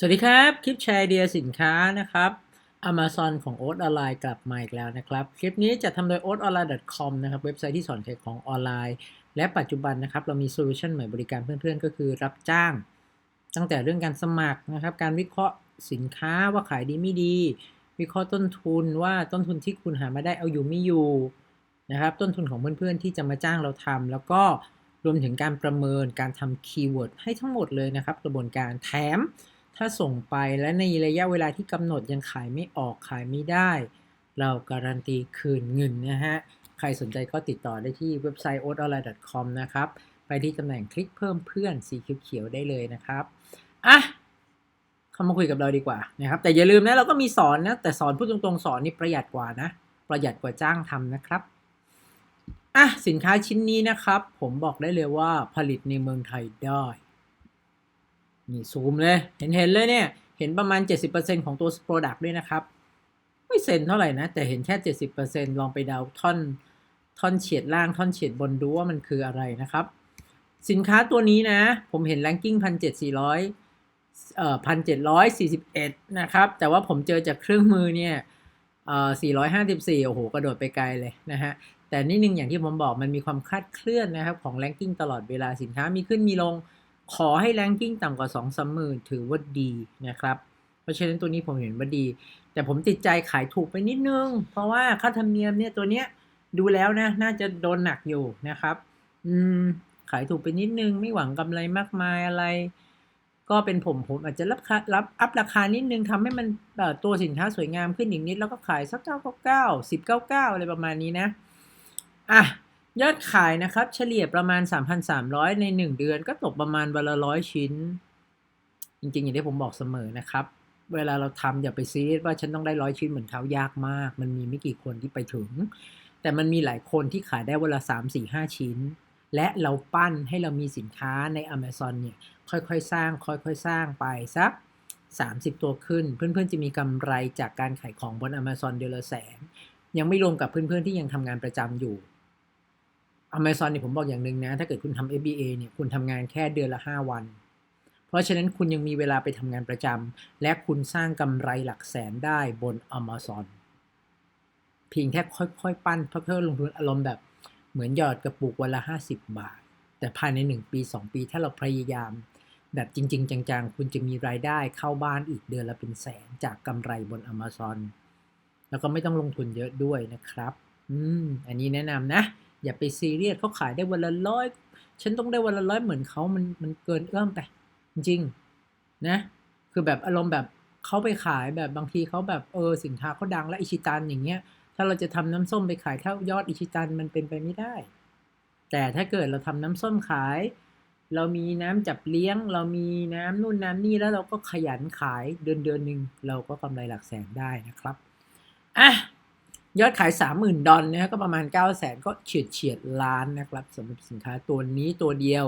สวัสดีครับ คลิปแชร์ไอเดียสินค้านะครับ Amazon ของ o อ๊ตออนไลน์กลับมาอีกแล้วนะครับ คลิปนี้จะทำโดย o a t o n l i n e c o m นะครับ เว็บไซต์ที่สอนขายของออนไลน์ และปัจจุบันนะครับ เรามีโซลูชันใหม่บริการเพื่อนๆ ก็คือรับจ้าง ตั้งแต่เรื่องการสมัครนะครับ การวิเคราะห์สินค้าว่าขายดีไม่ดี วิเคราะห์ต้นทุนว่าต้นทุนที่คุณหามาได้เอาอยู่ไม่อยู่นะครับ ต้นทุนของเพื่อนๆที่จะมาจ้างเราทำแล้วก็รวมถึงการประเมินการทำคีย์เวิร์ดให้ทั้งหมดเลยนะครับ กระบวนการแถม ถ้าส่งไปและในระยะเวลาที่กำหนดยังขายไม่ออกขายไม่ได้ เราการันตีคืนเงินนะฮะ ใครสนใจก็ติดต่อได้ที่เว็บไซต์ o t o n l i n e c o m นะครับ ไปที่ตำแหน่งคลิกเพิ่มเพื่อนสีเขียวๆได้เลยนะครับ อะเข้ามาคุยกับเราดีกว่านะครับ แต่อย่าลืมนะเราก็มีสอนนะ แต่สอนพูดตรงๆ สอนนี่ประหยัดกว่านะ ประหยัดกว่าจ้างทำนะครับอะสินค้าชิ้นนี้นะครับ ผมบอกได้เลยว่าผลิตในเมืองไทยได้ นี่ซูมเลย เห็นเห็นเลยเนี่ย เห็นประมาณ 70%ของตัว Product ด้วยนะครับ ไม่เซนเท่าไหร่นะ แต่เห็นแค่ 70%ลองไปเดาท่อนท่อนเฉียดล่างท่อนเฉียดบนดูว่ามันคืออะไรนะครับ สินค้าตัวนี้นะ ผมเห็น ranking พันเจ็ดสี่ร้อยเอ่อพันเจ็ดร้อยสี่สิบเอ็ดนะครับ แต่ว่าผมเจอจากเครื่องมือเนี่ยเอ่อสี่ร้อยห้าสิบสี่โอ้โห กระโดดไปไกลเลยนะฮะ แต่นิดนึงอย่างที่ผมบอกมันมีความคลาดเคลื่อนนะครับ ของ ranking ตลอดเวลาสินค้ามีขึ้นมีลง ขอให้ ranking ต่ำกว่า 2 3หมื่นถือว่าดีนะครับ เพราะฉะนั้นตัวนี้ผมเห็นว่าดี แต่ผมติดใจขายถูกไปนิดนึง เพราะว่าค่าธรรมเนียมเนี่ยตัวเนี้ยดูแล้วนะ น่าจะโดนหนักอยู่นะครับ อืม ขายถูกไปนิดนึง ไม่หวังกำไรมากมายอะไร ก็เป็นผมผมอาจจะรับรับอัพราคานิดนึงทำให้มันตัวสินค้าสวยงามขึ้นอีกนิด แล้วก็ขายสักเก้าเก้าสิบเก้าเก้าอะไรประมาณนี้นะ อะ ยอดขายนะครับ เฉลี่ยประมาณ 3,300 ใน 1 เดือน ก็ตกประมาณวันละร้อยชิ้น จริงๆ อย่างที่ผมบอกเสมอนะครับ เวลาเราทำอย่าไปซีเรียสว่าฉันต้องได้ร้อยชิ้นเหมือนเขายากมาก มันมีไม่กี่คนที่ไปถึง แต่มันมีหลายคนที่ขายได้วันละ3 4 5 ชิ้น และเราปั้นให้เรามีสินค้าใน Amazon เนี่ยค่อยๆ สร้าง ค่อยๆ สร้างไปสัก30 ตัวขึ้น เพื่อนๆ จะมีกำไรจากการขายของบน Amazon เดือนละแสนยังไม่รวมกับเพื่อนๆ ที่ยังทำงานประจำอยู่ Amazon เนี่ยผมบอกอย่างหนึ่งนะ ถ้าเกิดคุณทำ FBA เนี่ยคุณทำงานแค่เดือนละ 5 วัน เพราะฉะนั้นคุณยังมีเวลาไปทำงานประจำและคุณสร้างกำไรหลักแสนได้บน Amazon เพียงแค่ค่อยๆ ปั้นเพื่อลงทุนอารมณ์แบบเหมือนหยอดกระปุกวันละ 50 บาท แต่ภายใน 1 ปี 2 ปีถ้าเราพยายาม แบบจริง ๆ จังๆ คุณจะมีรายได้เข้าบ้านอีกเดือนละเป็นแสนจากกำไรบน Amazon แล้วก็ไม่ต้องลงทุนเยอะด้วยนะครับ อืม อันนี้แนะนำนะ อย่าไปซีเรียสเขาขายได้วันละร้อยฉันต้องได้วันละร้อยเหมือนเขามันมันเกินเอื้อมไปจริงนะ คือแบบอารมณ์แบบเขาไปขายแบบบางทีเขาแบบเออสินค้าเขาดังและอิชิตันอย่างเงี้ย ถ้าเราจะทำน้ำส้มไปขายเท่ายอดอิชิตันมันเป็นไปไม่ได้ แต่ถ้าเกิดเราทำน้ำส้มขาย เรามีน้ำจับเลี้ยง เรามีน้ำนู่นน้ำนี่แล้วเราก็ขยันขายเดือนเดือนหนึ่งเราก็กำไรหลักแสนได้นะครับอะ ยอดขาย 30,000 ดอลนะก็ประมาณ9 0 0 0 0 0ก็เฉียดเฉียดล้านนะครับสำหรับสินค้าตัวนี้ตัวเดียว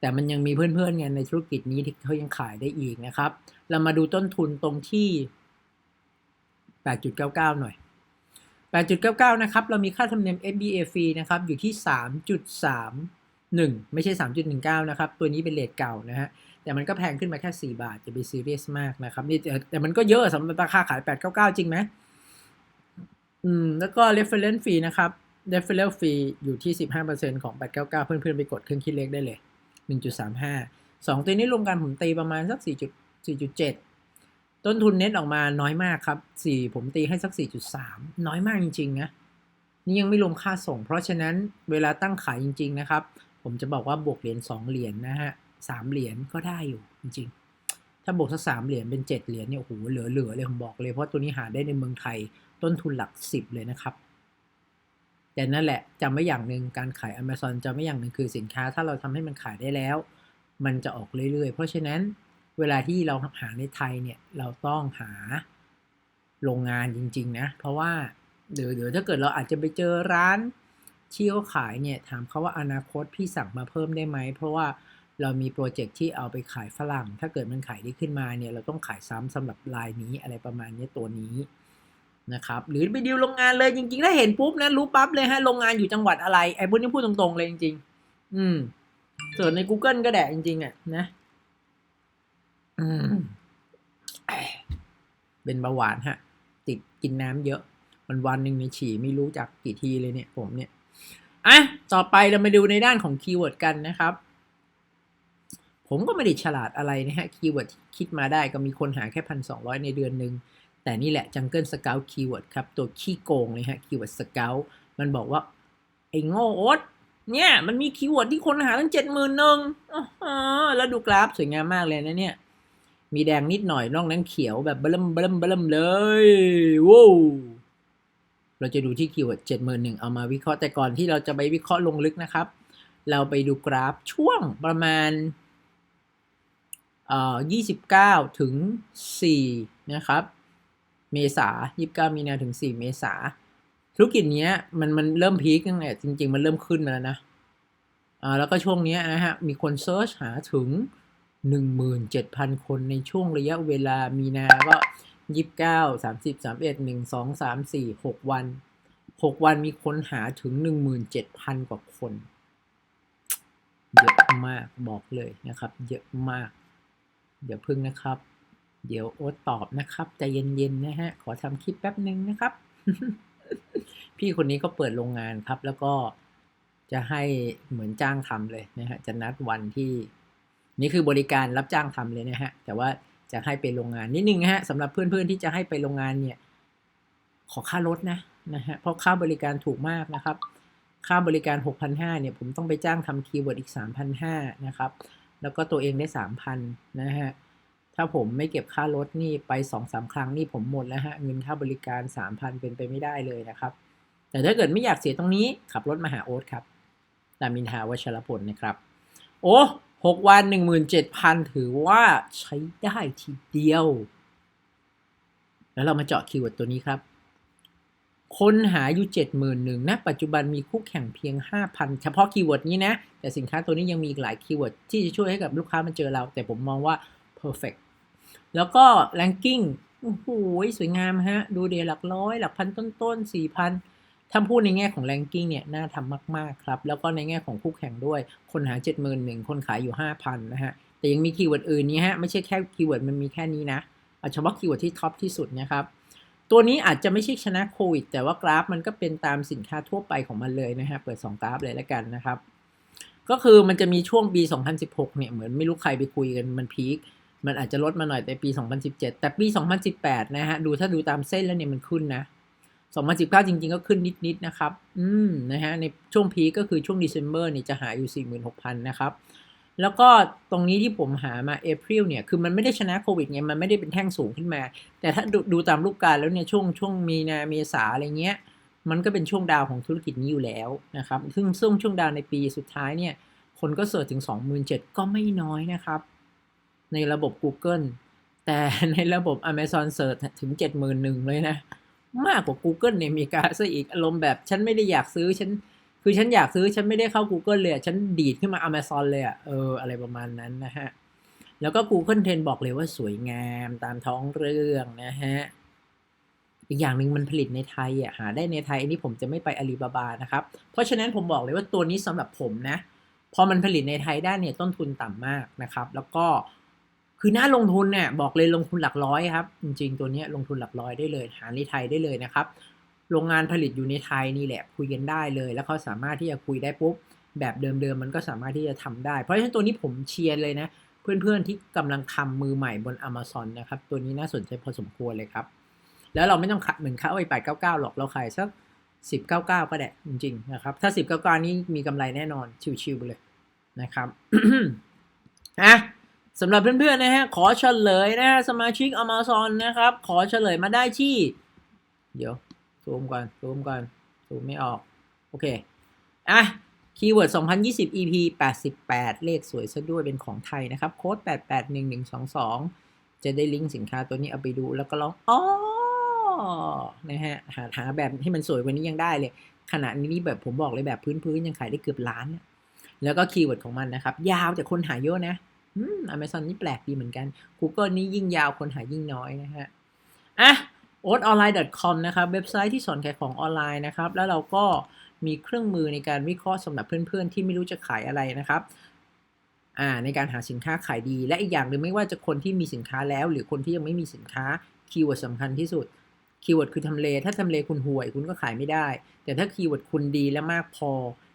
แต่มันยังมีเพื่อนๆไงในธุรกิจนี้ที่เขายังขายได้อีกนะครับ เรามาดูต้นทุนตรงที่ 8.99 หน่อย 8.99 นะครับ เรามีค่าธรรมเนียม FBA ฟรีนะครับ อยู่ที่ 3.31 ไม่ใช่ 3.19 นะครับ ตัวนี้เป็นเลทเก่านะฮะแต่มันก็แพงขึ้นมาแค่ 4 บาทจะไปซีเรียสมากนะครับนี่แต่แต่มันก็เยอะสำหรับราคาขาย 899 จริงไหม อืมแล้วก็ reference fee นะครับ reference fee อยู่ที่ 15%ของ 899 เพื่อนๆ ไปกดเครื่องคิดเลขได้เลย 1.35 2 ตัวนี้รวมกันผมตีประมาณสัก 4.4.7 ต้นทุนเน็ตออกมาน้อยมากครับ 4 ผมตีให้สัก 4.3 น้อยมากจริงๆนะนี่ยังไม่รวมค่าส่ง เพราะฉะนั้นเวลาตั้งขายจริง ๆ นะครับ ผมจะบอกว่าบวกเหรียญ2เหรียญนะฮะ3เหรียญก็ได้อยู่จริง ๆ ถ้าบวกสัก3เหรียญเป็น 7 เหรียญเนี่ยโอ้โหเหลือๆเลยผมบอกเลยเพราะตัวนี้หาได้ในเมืองไทยต้นทุนหลัก 10 เลยนะครับ แต่นั่นแหละจำไว้อย่างหนึ่งการขาย Amazon จำไว้อย่างหนึ่งคือสินค้า ถ้าเราทำให้มันขายได้แล้ว มันจะออกเรื่อยๆ เพราะฉะนั้นเวลาที่เราหาในไทยเนี่ยเราต้องหาโรงงานจริง ๆ นะ เพราะว่าเดี๋ยวเดี๋ยวถ้าเกิดเราอาจจะไปเจอร้านที่เขาขายเนี่ยถามเขาว่าอนาคตพี่สั่งมาเพิ่มได้ไหม เพราะว่าเรามีโปรเจกต์ที่เอาไปขายฝรั่ง ถ้าเกิดมันขายได้ขึ้นมาเนี่ยเราต้องขายซ้ำสำหรับลายนี้อะไรประมาณนี้ตัวนี้ นะครับหรือไปดิวโรงงานเลยจริงๆ ถ้าเห็นปุ๊บนะรู้ปั๊บเลยฮะโรงงานอยู่จังหวัดอะไรไอ้พวกนี้พูดตรงๆเลยจริง ๆ อืมเสิร์ชใน Google ก็แดะจริงๆอะนะอืมเป็นเบาหวานฮะ ติดกินน้ำเยอะ วันวันหนึ่งในฉี่ไม่รู้จักกี่ทีเลยเนี่ย ผมเนี่ยอะต่อไปเรามาดูในด้านของคีย์เวิร์ดกันนะครับ ผมก็ไม่ได้ฉลาดอะไรนะฮะคีย์เวิร์ดคิดมาได้ก็มีคนหาแค่พันสองร้อยในเดือนหนึ่ง แต่นี่แหละ Jungle Scout Keyword ครับ ตัวขี้โกงเลยฮะคีย์เวิร์ด Scout มันบอกว่า ไอ้โง่อ๊ตเนี่ย มันมีคีย์เวิร์ดที่คนหาตั้งเจ็ดหมื่นหนึ่งแล้วดูกราฟสวยงามมากเลยนะเนี่ย มีแดงนิดหน่อยนอกนั้นเขียวแบบเบิ่มเบิ่มเบิ่มเลยว้าวเราจะดูที่คีย์เวิร์ดเจ็ดหมื่นหนึ่งเอามาวิเคราะห์แต่ก่อนที่เราจะไปวิเคราะห์ลงลึกนะครับ เราไปดูกราฟช่วงประมาณเอ่อยี่สิบเก้าถึงสี่นะครับ เมษายี่สิบเก้ามีนาถึงสี่เมษาธุรกิจเนี้ยมันมันเริ่มพีคตั้งแต่จริง ๆ มันเริ่มขึ้นมาแล้วนะอ่าแล้วก็ช่วงนี้นะฮะ มีคนเซิร์ชหาถึง 17,000 คนในช่วงระยะเวลามีนาก็ยี่สิบเก้าสามสิบสามเอ็ดหนึ่งสองสามสี่หกวันหกวันมีคนหาถึงหนึ่งหมื่นเจ็ดพันกว่าคน เยอะมากบอกเลยนะครับ เยอะมากเดี๋ยวพึ่งนะครับ เดี๋ยวโอ๊ตตอบนะครับใจเย็นๆนะฮะ ขอทำคลิปแป๊บหนึ่งนะครับ พี่คนนี้ก็เปิดโรงงานครับ แล้วก็จะให้เหมือนจ้างทำเลยนะฮะ จะนัดวันที่ นี่คือบริการรับจ้างทำเลยนะฮะ แต่ว่าจะให้ไปโรงงานนิดนึงนะฮะสำหรับเพื่อนๆที่จะให้ไปโรงงานเนี่ย ขอค่ารถนะนะฮะ เพราะค่าบริการถูกมากนะครับ ค่าบริการ 6,500เนี่ยผมต้องไปจ้างทำคีย์เวิร์ดอีก 3,500นะครับ แล้วก็ตัวเองได้ 3,000นะฮะ ถ้าผมไม่เก็บค่ารถนี่ไป2-3ครั้งนี่ผมหมดแล้วฮะเงินค่าบริการ 3,000 เป็นไปไม่ได้เลยนะครับ แต่ถ้าเกิดไม่อยากเสียตรงนี้ขับรถมาหาโอ๊ตครับตามินทาวชรพลนะครับ โอ้หกวันหนึ่งหมื่นเจ็ดพันถือว่าใช้ได้ทีเดียว แล้วเรามาเจาะคีย์เวิร์ดตัวนี้ครับ คนหาอยู่เจ็ดหมื่นหนึ่งนะปัจจุบันมีคู่แข่งเพียงห้าพันเฉพาะคีย์เวิร์ดนี้นะ แต่สินค้าตัวนี้ยังมีอีกหลายคีย์เวิร์ดที่จะช่วยให้กับลูกค้ามันเจอเรา แต่ผมมองว่า perfect แล้วก็ ranking โอ้โหสวยงามฮะ ดูเดียหลักร้อย หลักพันต้นๆสี่พันถ้าพูดในแง่ของ ranking เนี่ยน่าทำมาก ๆ ครับ แล้วก็ในแง่ของคู่แข่งด้วย คนหา 71,000 คนขายอยู่ 5,000 นะฮะ แต่ยังมีคีย์เวิร์ดอื่นนี้ฮะ ไม่ใช่แค่คีย์เวิร์ดมันมีแค่นี้นะเอาเฉพาะคีย์เวิร์ดที่ท็อปที่สุดนะครับ ตัวนี้อาจจะไม่ใช่ชนะโควิดแต่ว่ากราฟมันก็เป็นตามสินค้าทั่วไปของมันเลยนะฮะ เปิด 2 กราฟเลยแล้วกันนะครับ ก็คือมันจะมีช่วงปี 2016 เนี่ย เหมือนไม่รู้ใครไปคุยกันมันพีค มันอาจจะลดมาหน่อยแต่ปี 2017 แต่ปี 2018 นะฮะ ดูถ้าดูตามเส้นแล้วเนี่ยมันขึ้นนะ 2019 จริงๆ ก็ขึ้นนิดๆ นะครับ อืม นะฮะ ในช่วงพีก็คือช่วง December นี่จะหาอยู่ 46,000 นะครับ แล้วก็ตรงนี้ที่ผมหามา April เนี่ย คือมันไม่ได้ชนะโควิดไง มันไม่ได้เป็นแท่งสูงขึ้นมา แต่ถ้าดูดูตามรูปการแล้วเนี่ย ช่วงช่วงมีนา เมษาอะไรเงี้ย มันก็เป็นช่วงดาวของธุรกิจนี้อยู่แล้วนะครับ ซึ่งซึ่งช่วงดาวในปีสุดท้ายเนี่ย คนก็เสิร์ชถึง 27,000 ก็ไม่น้อยนะครับ ในระบบ Google แต่ในระบบ Amazon Search ถึง 71,000เลยนะ มากกว่า Google ในอเมริกาซะอีกอารมณ์แบบ ฉันไม่ได้อยากซื้อฉันคือฉันอยากซื้อฉันไม่ได้เข้า Google เลยอะฉันดีดขึ้นมา Amazon เลยอะเอออะไรประมาณนั้นนะฮะ แล้วก็ Google Trend บอกเลยว่าสวยงามตามท้องเรื่องนะฮะอีกอย่างหนึ่งมันผลิตในไทยอะหาได้ในไทยอันนี้ผมจะไม่ไปอาลีบาบานะครับ เพราะฉะนั้นผมบอกเลยว่าตัวนี้สำหรับผมนะ พอมันผลิตในไทยได้เนี่ยต้นทุนต่ำมากนะครับ แล้วก็ คือน่าลงทุนเนี่ยบอกเลยลงทุนหลักร้อยครับ จริงๆตัวนี้ลงทุนหลักร้อยได้เลย หาในไทยได้เลยนะครับ โรงงานผลิตอยู่ในไทยนี่แหละคุยกันได้เลย แล้วเขาสามารถที่จะคุยได้ปุ๊บแบบเดิมๆมันก็สามารถที่จะทำได้ เพราะฉะนั้นตัวนี้ผมเชียร์เลยนะ เพื่อนๆที่กำลังทำมือใหม่บน Amazon นะครับ ตัวนี้น่าสนใจพอสมควรเลยครับ แล้วเราไม่ต้องขายเหมือนขาไอ้แปดเก้าเก้าหรอกเราขายสักสิบเก้าเก้าก็ได้จริงๆนะครับ ถ้าสิบเก้าเก้านี้มีกำไรแน่นอนชิวๆไปเลยนะครับอะ สำหรับเพื่อนๆนะฮะขอเฉลยนะฮะสมาชิก Amazon นะครับ ขอเฉลยมาได้ที่ เดี๋ยวซูมก่อนซูมก่อนซูมไม่ออก โอเค อะคีย์เวิร์ด2020 EP 88 เลขสวยซะด้วยเป็นของไทยนะครับ โค้ด 881122 จะได้ลิงก์สินค้าตัวนี้เอาไปดูแล้วก็ลองอ๋อนะฮะหาหาแบบให้มันสวยว่านี้ยังได้เลยขนาดนี้แบบผมบอกเลยแบบพื้นๆ ยังขายได้เกือบล้านเนี่ยแล้วก็คีย์เวิร์ดของมันนะครับ ยาวแต่คนหาเยอะนะ อืม Amazon นี่แปลกดีเหมือนกัน Google นี่ยิ่งยาวคนหายิ่งน้อยนะฮะอะ o t o n l i n e c o m นะครับเว็บไซต์ที่สอนขายของออนไลน์นะครับ แล้วเราก็มีเครื่องมือในการวิเคราะห์สำหรับเพื่อนๆ ที่ไม่รู้จะขายอะไรนะครับอ่าในการหาสินค้าขายดี และอีกอย่างหนึ่งไม่ว่าจะคนที่มีสินค้าแล้ว หรือคนที่ยังไม่มีสินค้าคีย์เวิร์ดสำคัญที่สุดคีย์เวิร์ดคือทำเล ถ้าทำเลคุณห่วยคุณก็ขายไม่ได้ แต่ถ้าคีย์เวิร์ดคุณดีและมากพอ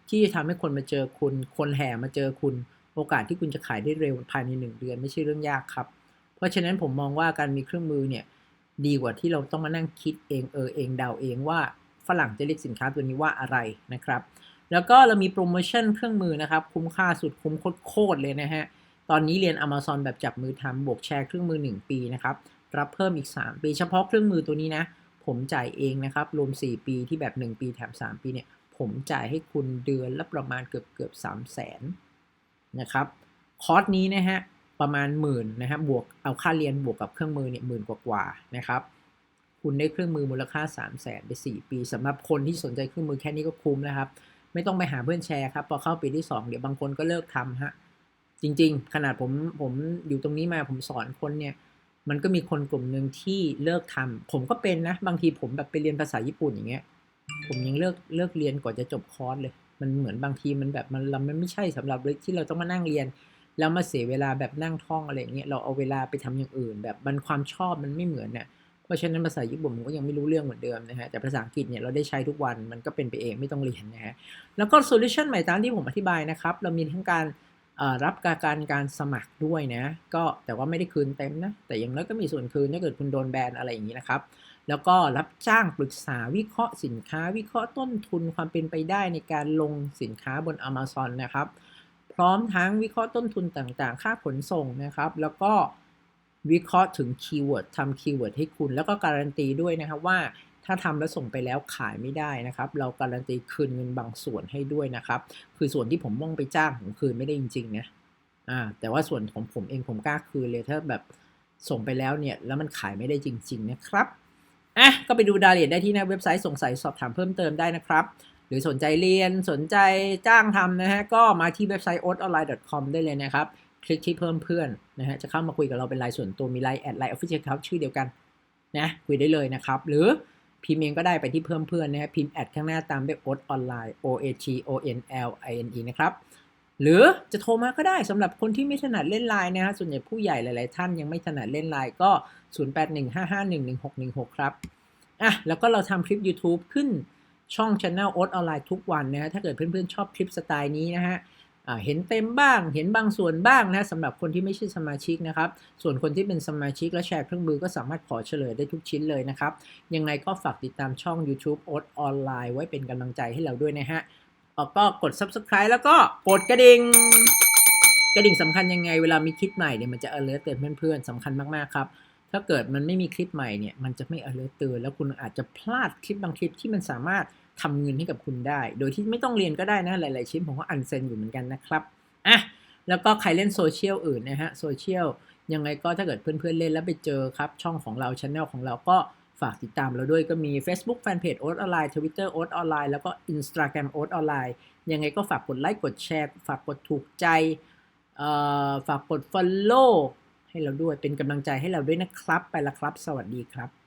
ที่จะทำให้คนมาเจอคุณ คนแห่มาเจอคุณ โอกาสที่คุณจะขายได้เร็วภายในหนึ่งเดือนไม่ใช่เรื่องยากครับ เพราะฉะนั้นผมมองว่าการมีเครื่องมือเนี่ยดีกว่าที่เราต้องมานั่งคิดเองเออเองเดาเองว่าฝรั่งจะเรียกสินค้าตัวนี้ว่าอะไรนะครับ แล้วก็เรามีโปรโมชั่นเครื่องมือนะครับ คุ้มค่าสุดคุ้มโคตรเลยนะฮะตอนนี้เรียน Amazon แบบจับมือทำบวกแชร์เครื่องมือ 1 ปีนะครับรับเพิ่มอีก 3 ปีเฉพาะเครื่องมือตัวนี้นะ ผมจ่ายเองนะครับ รวม 4 ปีที่แบบ 1 ปีแถม 3 ปีเนี่ย ผมจ่ายให้คุณเดือนละประมาณเกือบเกือบ3 0 0แส นะครับคอร์สนี้นะฮะประมาณหมื่นนะฮะบวกเอาค่าเรียนบวกกับเครื่องมือเนี่ยหมื่นกว่าๆนะครับคุณได้เครื่องมือมูลค่า 3 0 0แสนไป 4 ปีสำหรับคนที่สนใจเครื่องมือแค่นี้ก็คุ้มนะครับ ไม่ต้องไปหาเพื่อนแชร์ครับพอเข้าปีที่ 2 เดี๋ยวบางคนก็เลิกทำฮะจริง ๆ ขนาดผมผมอยู่ตรงนี้มาผมสอนคนเนี่ยมันก็มีคนกลุ่มหนึ่งที่เลิกทำผมก็เป็นนะ บางทีผมแบบไปเรียนภาษาญี่ปุ่นอย่างเงี้ยผมยังเลิกเลิกเรียนก่อนจะจบคอร์สเลย มันเหมือนบางทีมันแบบมันเราไม่ใช่สำหรับที่เราต้องมานั่งเรียน แล้วมาเสียเวลาแบบนั่งท่องอะไรอย่างเงี้ยเราเอาเวลาไปทำอย่างอื่น แบบมันความชอบมันไม่เหมือนเนี่ยเพราะฉะนั้นภาษาญี่ปุ่นผมก็ยังไม่รู้เรื่องเหมือนเดิมนะฮะแต่ภาษาอังกฤษเนี่ยเราได้ใช้ทุกวันมันก็เป็นไปเองไม่ต้องเรียนนะฮะแล้วก็โซลูชันใหม่ตามที่ผมอธิบายนะครับเรามีทั้งการรับการการการสมัครด้วยนะ ก็แต่ว่าไม่ได้คืนเต็มนะ แต่อย่างน้อยก็มีส่วนคืนถ้าเกิดคุณโดนแบนอะไรอย่างนี้นะครับ แล้วก็รับจ้างปรึกษาวิเคราะห์สินค้า วิเคราะห์ต้นทุนความเป็นไปได้ในการลงสินค้าบน Amazon นะครับ พร้อมทั้งวิเคราะห์ต้นทุนต่างๆ ค่าขนส่งนะครับ แล้วก็วิเคราะห์ถึงคีย์เวิร์ดทำคีย์เวิร์ดให้คุณ แล้วก็การันตีด้วยนะครับว่าถ้าทำแล้วส่งไปแล้วขายไม่ได้นะครับ เราการันตีคืนเงินบางส่วนให้ด้วยนะครับ คือส่วนที่ผมม่งไปจ้างผมคืนไม่ได้จริงๆนะอ่าแต่ว่าส่วนของผมเองผมกล้าคืนเลยถ้าแบบส่งไปแล้วเนี่ยแล้วมันขายไม่ได้จริง ๆ นะครับ อะก็ไปดูรายละเอียดได้ที่หน้าเว็บไซต์สงสัยสอบถามเพิ่มเติมได้นะครับ หรือสนใจเรียนสนใจจ้างทำนะฮะก็มาที่เว็บไซต์ o t o n l i n e c o m ได้เลยนะครับ คลิกที่เพิ่มเพื่อนนะฮะจะเข้ามาคุยกับเราเป็นรายส่วนตัวมีไลน์แอดไลน์ออฟฟิเชียลครับชื่อเดียวกันนะคุยได้เลยนะครับ หรือพิมพ์เองก็ได้ไปที่เพิ่มเพื่อนนะฮะพิมพ์แอดข้างหน้าตามด้วย o t online o a t o n l i n e นะครับ หรือจะโทรมาก็ได้สำหรับคนที่ไม่ถนัดเล่นไลน์นะฮะส่วนใหญ่ผู้ใหญ่หลาย ๆ ท่านยังไม่ถนัดเล่นไลน์ก็ 0815511616 ครับอะแล้วก็เราทำคลิป YouTube ขึ้นช่อง Channel โอ๊ตออนไลน์ทุกวันนะฮะถ้าเกิดเพื่อน ๆ ชอบคลิปสไตล์นี้นะฮะเห็นเต็มบ้าง เห็นบางส่วนบ้างนะสำหรับคนที่ไม่ใช่สมาชิกนะครับ ส่วนคนที่เป็นสมาชิกและแชร์เครื่องมือก็สามารถขอเฉลยได้ทุกชิ้นเลยนะครับ ยังไงก็ฝากติดตามช่อง YouTube โอ๊ตออนไลน์ไว้เป็นกำลังใจให้เราด้วยนะฮะ ก็กด Subscribe แล้วก็กดกระดิ่ง กระดิ่งสำคัญยังไง เวลามีคลิปใหม่เนี่ยมันจะ alert เตือนเพื่อนๆสำคัญมากๆครับ ถ้าเกิดมันไม่มีคลิปใหม่เนี่ยมันจะไม่ alert เตือนแล้วคุณอาจจะพลาดคลิปบางคลิปที่มันสามารถทำเงินให้กับคุณได้ โดยที่ไม่ต้องเรียนก็ได้นะหลายๆชิ้นผมก็อันเซนอยู่เหมือนกันนะครับอะแล้วก็ใครเล่นโซเชียลอื่นนะฮะโซเชียลยังไงก็ถ้าเกิดเพื่อนๆเล่นแล้วไปเจอครับ ช่องของเราช anel ของเราก็ ฝากติดตามเราด้วยก็มี Facebook Fanpage โอ๊ตออนไลน์ Twitter โอ๊ตออนไลน์แล้วก็ Instagram โอ๊ตออนไลน์ยังไงก็ฝากกดไลค์กดแชร์ ฝากกดถูกใจฝากกด Follow ให้เราด้วยเป็นกำลังใจให้เราด้วยนะครับ ไปละครับ สวัสดีครับ